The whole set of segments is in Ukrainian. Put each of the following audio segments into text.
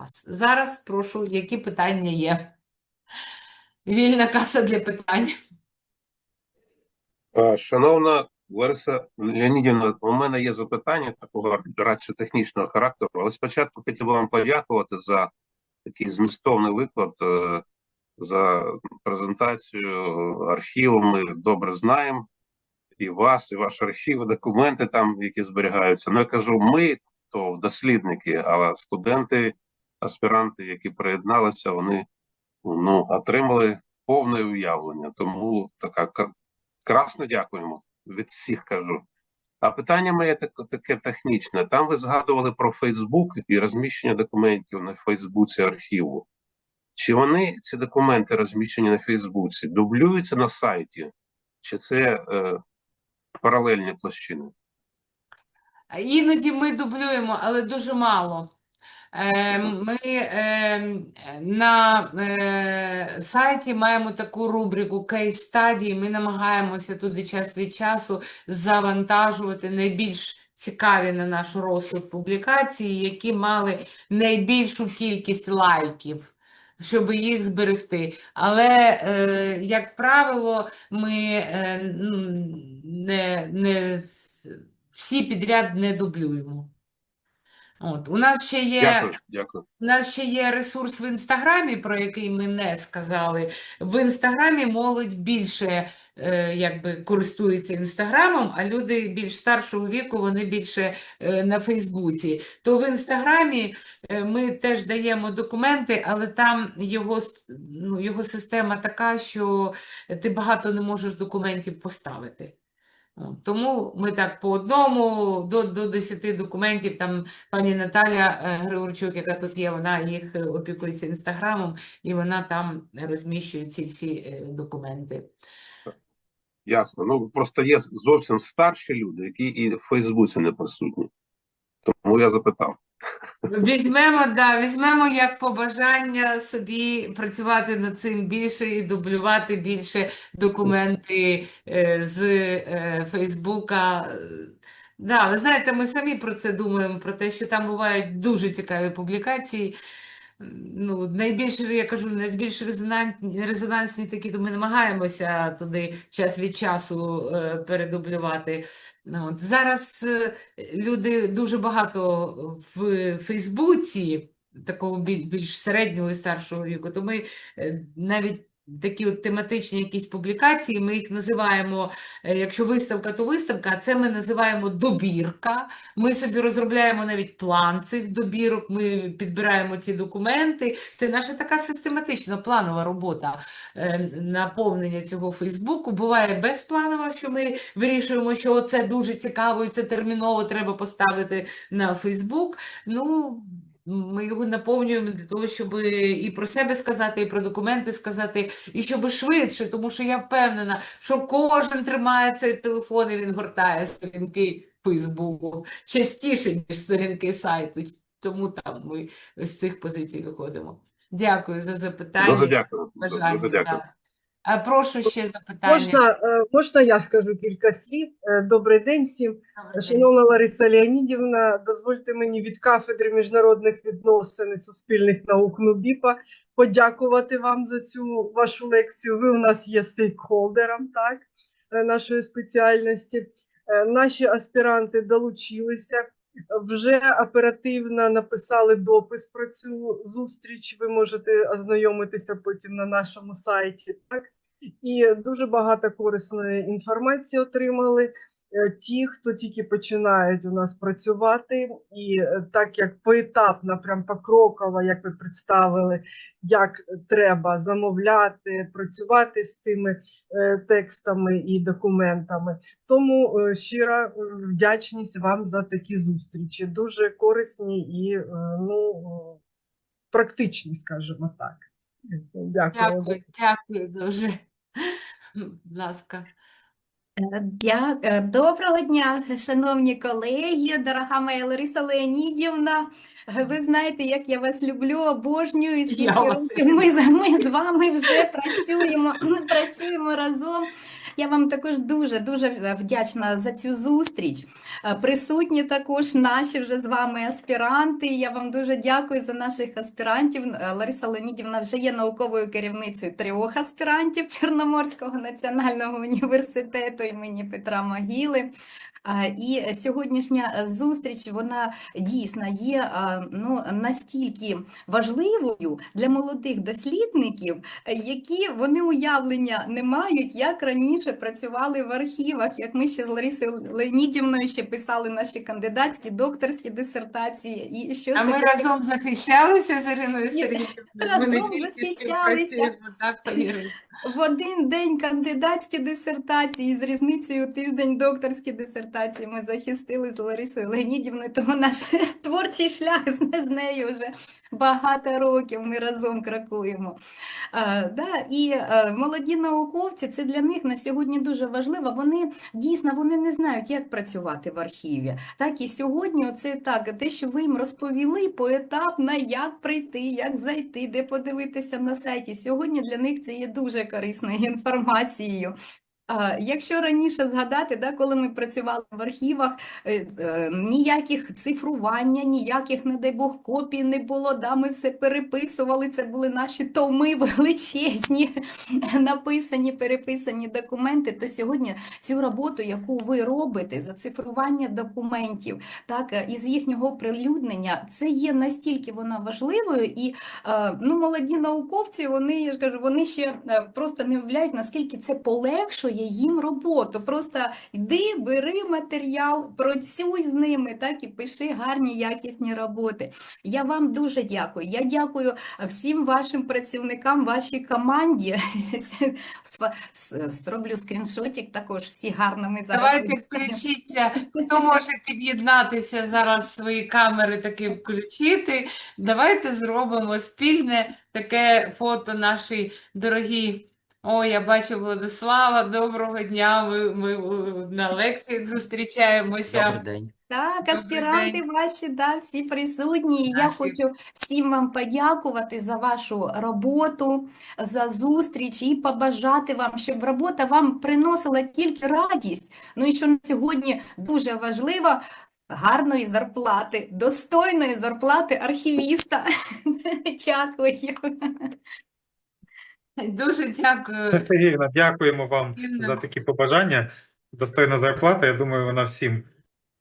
вас. Зараз прошу, які питання є? Вільна каса для питань. Е, Шановна Лариса Леонідівна, у мене є запитання такого радше технічного характеру, але спочатку хотів би вам подякувати за такий змістовний виклад, е, за презентацію архіву. Ми добре знаємо і вас, і ваш архів, і документи там, які зберігаються. Ну, я кажу, ми то дослідники, а студенти, аспіранти, які приєдналися, вони ну, отримали повне уявлення. Тому така Красно дякуємо. Від всіх кажу. А питання моє таке технічне. Там ви згадували про Фейсбук і розміщення документів на Фейсбуці архіву. Чи вони, ці документи, розміщені на Фейсбуці, дублюються на сайті? Чи це е, паралельні площини? Іноді ми дублюємо, але дуже мало. Е, Ми е, на е, сайті маємо таку рубрику кейс стадії. Ми намагаємося туди час від часу завантажувати найбільш цікаві на наш розсуд публікації, які мали найбільшу кількість лайків. Щоб їх зберегти. Але, е, як правило, ми е, не, не всі підряд не дублюємо. От. У нас ще є Дякую, дякую. у нас ще є ресурс в Інстаграмі, про який ми не сказали. В Інстаграмі молодь більше е, якби, користується Інстаграмом, а люди більш старшого віку, вони більше е, на Фейсбуці. То в Інстаграмі е, ми теж даємо документи, але там його, ну, його система така, що ти багато не можеш документів поставити. Тому ми так по одному до, до 10 документів там Пані Наталя е, Григорчук, яка тут є, вона їх опікується інстаграмом, і вона там розміщує ці всі е, документи. Ясно. Ну просто є зовсім старші люди, які і в Фейсбуці не присутні. Тому я запитав. Візьмемо, да, візьмемо як побажання собі працювати над цим більше і дублювати більше документи е, з е, Фейсбука. Е, Да, ви знаєте, ми самі про це думаємо, про те, що там бувають дуже цікаві публікації. Ну, найбільш, я кажу, найбільш резонансні, резонансні такі, то ми намагаємося туди час від часу е, передублювати. Ну, От. Зараз е, люди дуже багато в Фейсбуці, такого більш середнього і старшого віку, то ми е, навіть такі от тематичні якісь публікації, ми їх називаємо, е, якщо виставка, то виставка, а це ми називаємо добірка. Ми собі розробляємо навіть план цих добірок, ми підбираємо ці документи. Це наша така систематична планова робота е, наповнення цього Фейсбуку. Буває безпланова, що ми вирішуємо, що це дуже цікаво і це терміново треба поставити на Фейсбук. Ну, ми його наповнюємо для того, щоб і про себе сказати, і про документи сказати, і щоб швидше, тому що я впевнена, що кожен тримає цей телефон і він гортає сторінки Фейсбуку частіше, ніж сторінки сайту. Тому там ми з цих позицій виходимо. Дякую за запитання. Дуже дякую. бажання, Дуже дякую. А прошу ще запитання. Можна, е, можна я скажу кілька слів? Е, Добрий день всім. Добрий день. Шановна Лариса Леонідівна, дозвольте мені від кафедри міжнародних відносин і суспільних наук НУБІПа подякувати вам за цю вашу лекцію. Ви у нас є стейкхолдером так, е, нашої спеціальності. Наші аспіранти долучилися, вже оперативно написали допис про цю зустріч. Ви можете ознайомитися потім на нашому сайті. Так? І дуже багато корисної інформації отримали. Е, Ті, хто тільки починають у нас працювати, і е, так як поетапно, прям покроково, як ви представили, як треба замовляти, працювати з тими е, текстами і документами. Тому щира вдячність вам за такі зустрічі. Дуже корисні і ну, практичні, скажімо так. Дякую. Дякую, дякую дуже. Будь ласка. Е, Дя... е, Доброго дня, шановні колеги, дорога моя Лариса Леонідівна. Е, Ви знаєте, як я вас люблю, обожнюю, і скільки ми, ми з вами вже працюємо, працюємо разом. Я вам також дуже дуже е, вдячна за цю зустріч. Е, Присутні також наші вже з вами аспіранти. Я вам дуже дякую за наших аспірантів. Е, Лариса Леонідівна вже є науковою керівницею трьох аспірантів Чорноморського національного університету імені Петра Могили. І сьогоднішня е, зустріч вона дійсно є ну, настільки важливою для молодих дослідників, які вони уявлення не мають, як раніше працювали в архівах, як ми ще з Ларисою Леонідівною ще писали наші кандидатські, докторські дисертації. І що А це ми таке? разом захищалися з Іриною Сергіївною. Разом захищалися. В один день кандидатські дисертації з різницею тиждень докторські дисертації ми захистили з Ларисою Леонідівною, тому наш творчий шлях з, нею вже багато років ми разом крокуємо. А, да, і е, молоді науковці, це для них на сьогодні дуже важливо. Вони дійсно вони не знають, як працювати в архіві. Так і сьогодні, оце так, те, що ви їм розповіли поетапно, як прийти, як зайти, де подивитися на сайті. Сьогодні для них це є дуже корисною інформацією. Якщо раніше згадати, да, коли ми працювали в архівах, е, е, ніяких цифрування, ніяких, не дай Бог, копій не було, да, ми все переписували, це були наші томи величезні, написані, переписані документи, то сьогодні цю роботу, яку ви робите, зацифрування документів, так, е, із їхнього оприлюднення, це є настільки вона важливою, і ну, молоді науковці, вони, я ж кажу, вони ще просто не уявляють, наскільки це полегшує їм роботу. Просто йди, бери матеріал, працюй з ними, так, і пиши гарні, якісні роботи. Я вам дуже дякую. Я дякую всім вашим працівникам, вашій команді. Зроблю скріншотик також, всі гарно ми зараз. Давайте включіться. Хто може під'єднатися зараз свої камери таки включити? Давайте зробимо спільне таке фото нашій дорогій. О, я бачу Владислава. Доброго дня. Ми, ми е, на лекціях зустрічаємося. Добрий день. Так, Добрий аспіранти день. ваші, да, всі присутні. І Я хочу всім вам подякувати за вашу роботу, за зустріч і побажати вам, щоб робота вам приносила тільки радість. Ну і що на сьогодні дуже важливо, гарної зарплати, достойної зарплати архівіста. Дякую. Дуже дякую. Сергійна, дякуємо вам Інна. за такі побажання. Достойна зарплата, я думаю, вона всім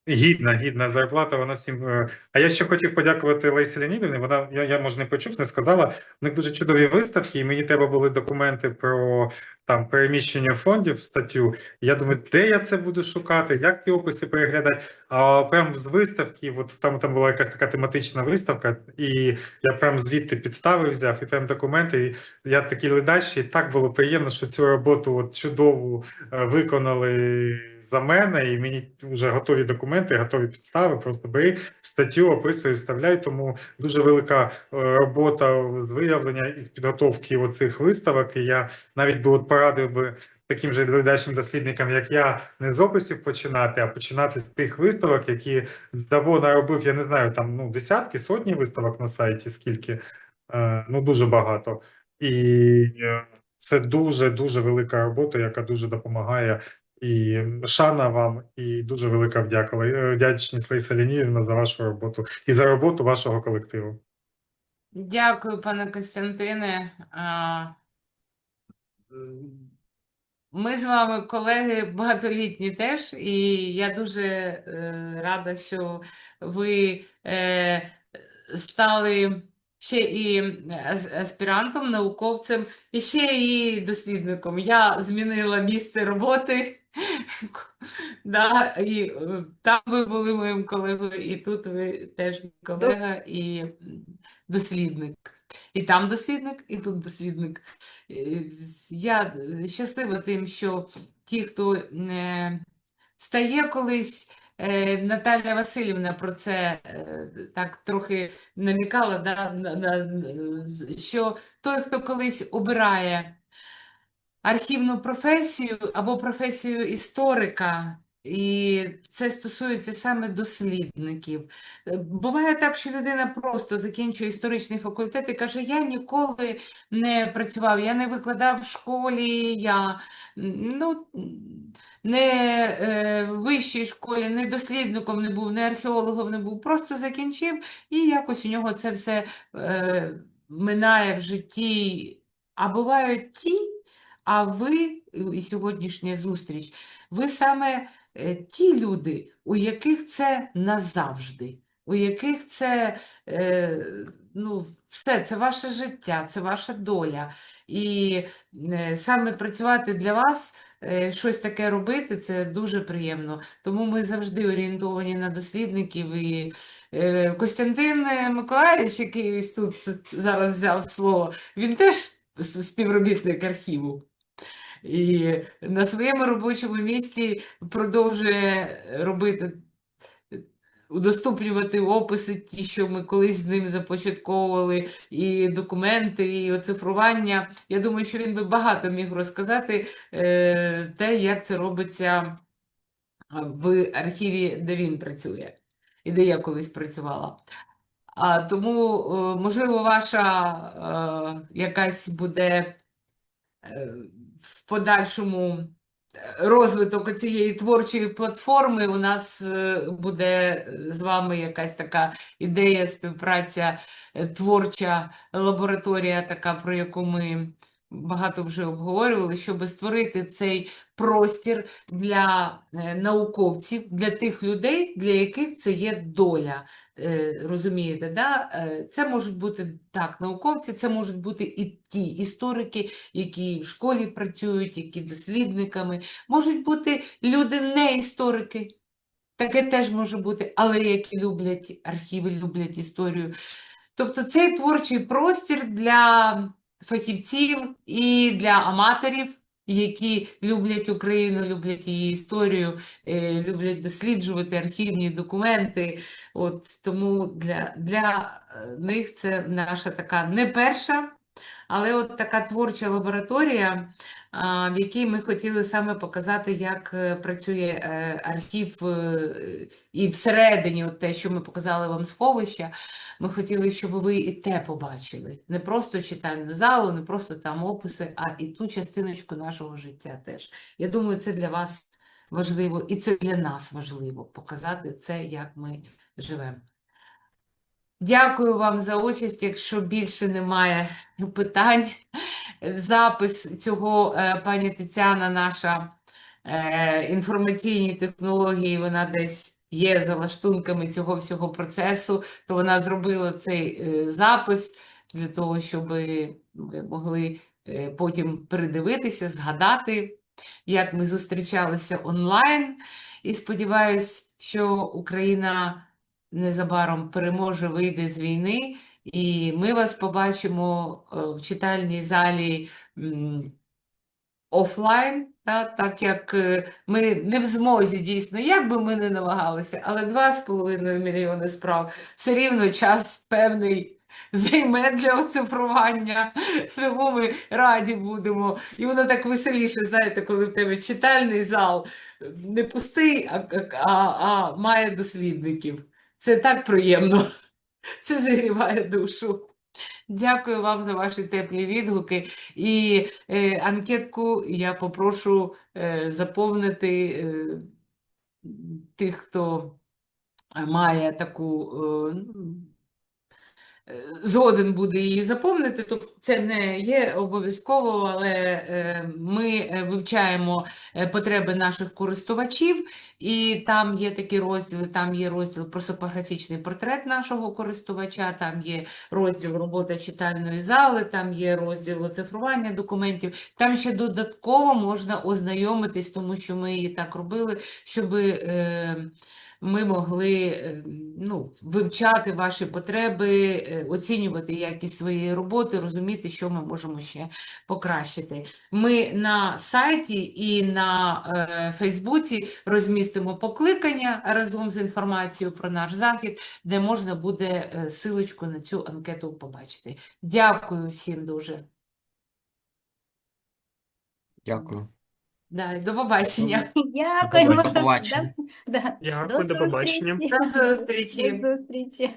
гідна, гідна зарплата, вона всім. е. А я ще хотів подякувати Лесі Леонідівні. Вона, я, я може не почув, не сказала. У них дуже чудові виставки, і мені треба були документи про там переміщення фондів статтю. Я думаю, де я це буду шукати, як ті описи переглядати. А прям з виставки, от там, там була якась така тематична виставка, і я прям звідти підстави взяв, і прям документи. І я такий ледачий, і так було приємно, що цю роботу от чудову е, виконали за мене, і мені вже готові документи, готові підстави. Просто бери статтю, описуй, вставляй. Тому дуже велика е, робота з виявлення і з підготовки оцих виставок. І я навіть би от порадив би таким же глядачим дослідникам, як я, не з описів починати, а починати з тих виставок, які Даво наробив, я не знаю, там ну десятки, сотні виставок на сайті, скільки е, ну дуже багато. І е, це дуже дуже велика робота, яка дуже допомагає. І шана вам, і дуже велика вдяка. Е, Вдячність Лариса Леонідівна за вашу роботу і за роботу вашого колективу. Дякую, пане Костянтине. Ми з вами колеги багатолітні теж, і я дуже е, рада, що ви е, стали ще і аспірантом, науковцем, і ще і дослідником. Я змінила місце роботи. Да, і е, там ви були моїм колегою, і тут ви теж колега і дослідник. І там дослідник, і тут дослідник. Я щаслива тим, що ті, хто е, стає колись, е, Наталя Васильівна про це е, так трохи намікала, да, що той, хто колись обирає архівну професію або професію історика, І це стосується саме дослідників. Е, Буває так, що людина просто закінчує історичний факультет і каже: Я ніколи не працював, я не викладав в школі, я ну, не е, в вищій школі, не дослідником не був, не археологом не був, просто закінчив, і якось у нього це все е, минає в житті. А бувають ті, а ви і сьогоднішня зустріч, ви саме ті люди, у яких це назавжди, у яких це е, ну, все, це ваше життя, це ваша доля. І е, саме працювати для вас, е, щось таке робити, це дуже приємно. Тому ми завжди орієнтовані на дослідників. І е, Костянтин е, Миколаївич, який тут зараз взяв слово, він теж співробітник архіву. І на своєму робочому місці продовжує робити, удоступлювати описи, ті, що ми колись з ним започатковували, і документи, і оцифрування. Я думаю, що він би багато міг розказати е, те, як це робиться в архіві, де він працює, і де я колись працювала. А тому, е, можливо, ваша е, якась буде е, в подальшому е, розвиток цієї творчої платформи. У нас е, буде з вами якась така ідея, співпраця, е, творча лабораторія, така, про яку ми багато вже обговорювали, щоб створити цей простір для е, науковців, для тих людей, для яких це є доля. Е, Розумієте, да? Е, Це можуть бути так, науковці, це можуть бути і ті історики, які в школі працюють, які дослідниками, можуть бути люди не історики. Таке теж може бути, але які люблять архіви, люблять історію. Тобто цей творчий простір для фахівців і для аматорів, які люблять Україну, люблять її історію, е, люблять досліджувати архівні документи. От тому для, для е, них це наша така не перша, але от така творча лабораторія, в якій ми хотіли саме показати, як е, працює е, архів е, і всередині, от те, що ми показали вам сховища, ми хотіли, щоб ви і те побачили. Не просто читальну залу, не просто там описи, а і ту частиночку нашого життя теж. Я думаю, це для вас важливо, і це для нас важливо показати це, як ми живемо. Дякую вам за участь. Якщо більше немає питань, запис цього е, пані Тетяна, наша е, інформаційні технології, вона десь є за лаштунками цього всього процесу, то вона зробила цей е, запис для того, щоб ви могли потім передивитися, згадати, як ми зустрічалися онлайн. І сподіваюсь, що Україна незабаром переможе, вийде з війни, і ми вас побачимо е, в читальній залі офлайн, та, так як е, ми не в змозі дійсно, як би ми не намагалися, але 2,5 мільйони справ все рівно час певний. Займе для оцифрування, тому ми раді будемо. І воно так веселіше, знаєте, коли в тебе читальний зал е, не пустий, а, а, а має дослідників. Це так приємно. Це зігріває душу. Дякую вам за ваші теплі відгуки. І е, анкетку я попрошу е, заповнити е, тих, хто має таку. Е, ну, е, Згоден буде її заповнити, тобто це не є обов'язково, але е, ми е, вивчаємо е, потреби наших користувачів, і там є такі розділи, там є розділ просопографічний портрет нашого користувача, там є розділ робота читальної зали, там є розділ оцифрування документів. Там ще додатково можна ознайомитись, тому що ми її так робили, щоб е, ми могли е, ну, вивчати ваші потреби, е, оцінювати якість своєї роботи, розуміти, що ми можемо ще покращити. Ми на сайті і на е, Фейсбуці розмістимо покликання разом з інформацією про наш захід, де можна буде силочку на цю анкету побачити. Дякую всім дуже. Дякую. Да, до побачення. Дякую. До побачення. Да, да. Дякую, до побачення. До зустрічі. До зустрічі.